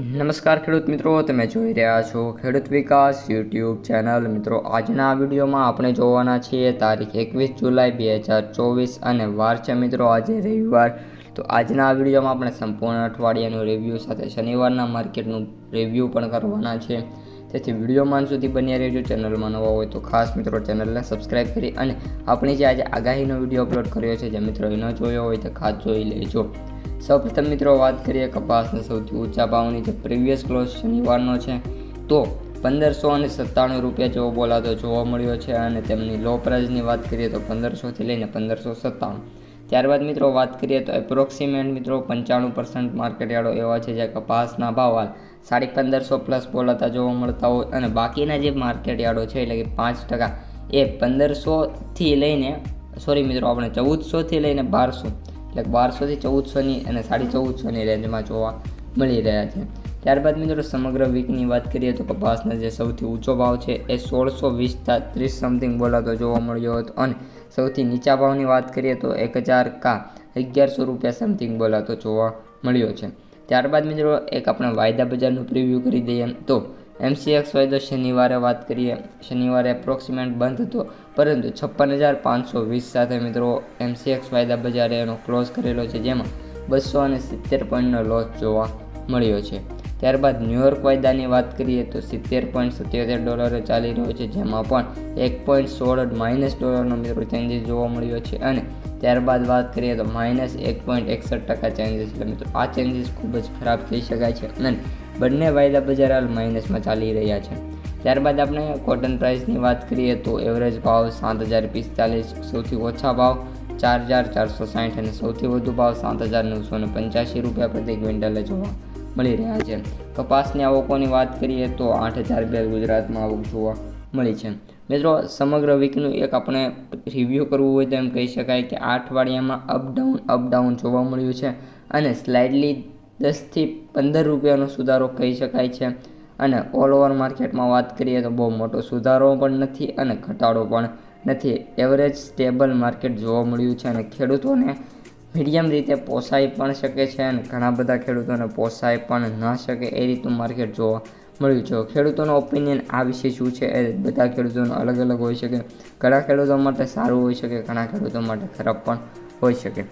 નમસ્કાર ખેડૂત મિત્રો, તમે જોઈ રહ્યા છો ખેડૂત વિકાસ યુટ્યુબ ચેનલ. મિત્રો, આજના વિડીયોમાં આપણે જોવાના છીએ તારીખ એકવીસ જુલાઈ બે હજાર ચોવીસ અને વાર છે મિત્રો આજે રવિવાર. તો આજના વિડીયોમાં આપણે સંપૂર્ણ અઠવાડિયાનું રિવ્યૂ સાથે શનિવારના માર્કેટનું રિવ્યૂ પણ કરવાના છે. તેથી વિડીયોમાં સુધી બન્યા રહેજો, ચેનલમાં નવા હોય તો ખાસ મિત્રો ચેનલને સબસ્ક્રાઈબ કરી અને આપણે જે આજે આગાહીનો વીડિયો અપલોડ કર્યો છે, જે મિત્રો ન જોયો હોય તો ખાસ જોઈ લેજો. સૌપ્રથમ મિત્રો વાત કરીએ કપાસના સૌથી ઊંચા ભાવની જે પ્રીવિયસ ક્લોઝ શનિવારનો છે, તો પંદરસો અને સત્તાણું રૂપિયા જેવો બોલાતો જોવા મળ્યો છે અને તેમની લો પ્રાઇઝની વાત કરીએ તો પંદરસોથી લઈને પંદરસો સત્તાણું. ત્યારબાદ મિત્રો વાત કરીએ તો એપ્રોક્સિમેટ મિત્રો પંચાણું પર્સન્ટ માર્કેટ યાર્ડો એવા છે જે કપાસના ભાવ હાલ સાડી પંદરસો પ્લસ બોલાતા જોવા મળતા હોય અને બાકીના જે માર્કેટ યાર્ડો છે એટલે કે પાંચ ટકા એ પંદરસોથી લઈને સોરી મિત્રો, આપણે ચૌદસોથી લઈને બારસો એટલે બારસોથી ચૌદસોની અને સાડી ચૌદસોની રેન્જમાં જોવા મળી રહ્યા છે. ત્યારબાદ મિત્રો સમગ્ર વીકની વાત કરીએ તો કપાસનો જે સૌથી ઊંચો ભાવ છે એ સોળસો વીસ ત્રીસ સમથિંગ બોલાતો જોવા મળ્યો હતો. અને સૌથી નીચા ભાવની વાત કરીએ તો એક હજાર કા અગિયારસો રૂપિયા સમથિંગ બોલાતો જોવા મળ્યો છે. ત્યારબાદ મિત્રો એક આપણે વાયદા બજારનું પ્રિવ્યૂ કરી દઈએ તો એમસીએક્સ વાયદો શનિવારે વાત કરીએ. શનિવારે એપ્રોક્સિમેટ બંધ હતો. પરંતુ છપ્પન હજાર પાંચસો વીસ સાથે મિત્રો એમસીએક્સ વાયદા બજારે એનો ક્લોઝ કરેલો છે, જેમાં બસો અને સિત્તેર પોઈન્ટનો લોસ જોવા મળ્યો છે. ત્યારબાદ ન્યૂયોર્ક વાયદાની વાત કરીએ તો સિત્તેર પોઈન્ટ સત્યોતેર ડોલરે ચાલી રહ્યો છે, જેમાં પણ એક પોઈન્ટ સોળ માઇનસ ડોલરનો મિત્રો ચેન્જીસ જોવા મળ્યો છે અને ત્યારબાદ વાત કરીએ તો માઇનસ એક પોઈન્ટ એકસઠ ટકા ચેન્જીસ એટલે મિત્રો, આ ચેન્જીસ ખૂબ જ ખરાબ કહી શકાય છે અને બંને વાયદા બજાર હાલ માઇનસમાં ચાલી રહ્યા છે. ત્યારબાદ આપણે કોટન પ્રાઇસની વાત કરીએ તો એવરેજ ભાવ સાત હજાર પિસ્તાલીસ, સૌથી ઓછા ભાવ ચાર હજાર ચારસો સાઠ અને સૌથી વધુ ભાવ સાત હજાર નવસો ને પંચ્યાસી રૂપિયા પ્રતિ ક્વિન્ટલે જોવા મળી રહ્યા છે. કપાસની આવકોની વાત કરીએ તો આઠ હજાર બે ગુજરાતમાં આવક જોવા મળી છે. મિત્રો, સમગ્ર વીકનું એક આપણે રિવ્યૂ કરવું હોય તો એમ કહી શકાય કે આ અઠવાડિયામાં અપડાઉન અપડાઉન જોવા મળ્યું છે અને સ્લાઇડલી દસથી પંદર રૂપિયાનો સુધારો કહી શકાય છે. અને ઓલ ઓવર માર્કેટમાં વાત કરીએ તો બહુ મોટો સુધારો પણ નથી અને ઘટાડો પણ નથી. એવરેજ સ્ટેબલ માર્કેટ જોવા મળ્યું છે અને ખેડૂતોને મીડિયમ રીતે પોસાઈ પણ શકે છે અને ઘણા બધા ખેડૂતોને પોસાઈ પણ ન શકે એ રીતનું માર્કેટ જોવા મળ્યું છે. ખેડૂતોનો ઓપિનિયન આ વિશે શું છે? એ બધા ખેડૂતોનો અલગ અલગ હોઈ શકે. ઘણા ખેડૂતો માટે સારું હોઈ શકે, ઘણા ખેડૂતો માટે ખરાબ પણ હોઈ શકે.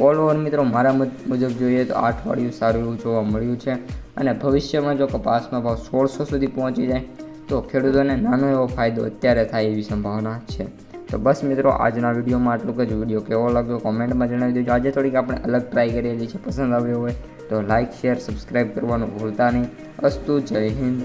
ઓલ ઓવર મિત્રો, મારા મત મુજબ જોઈએ તો આ અઠવાડિયું સારું જોવા મળ્યું છે. અને ભવિષ્યમાં જો કપાસનો ભાવ સોળસો સુધી પહોંચી જાય, તો ખેડૂતોને નાનો એવો ફાયદો અત્યારે થાય એવી સંભાવના છે. તો બસ મિત્રો, આજના વિડીયોમાં આટલું જ. વીડિયો કેવો લાગ્યો કોમેન્ટમાં જણાવી દેજો. આજે થોડીક આપણે અલગ ટ્રાય કરેલી છે, પસંદ આવ્યો હોય તો લાઇક શેર સબસ્ક્રાઈબ કરવાનું ભૂલતા નહીં. અસ્તુ જય હિન્દ.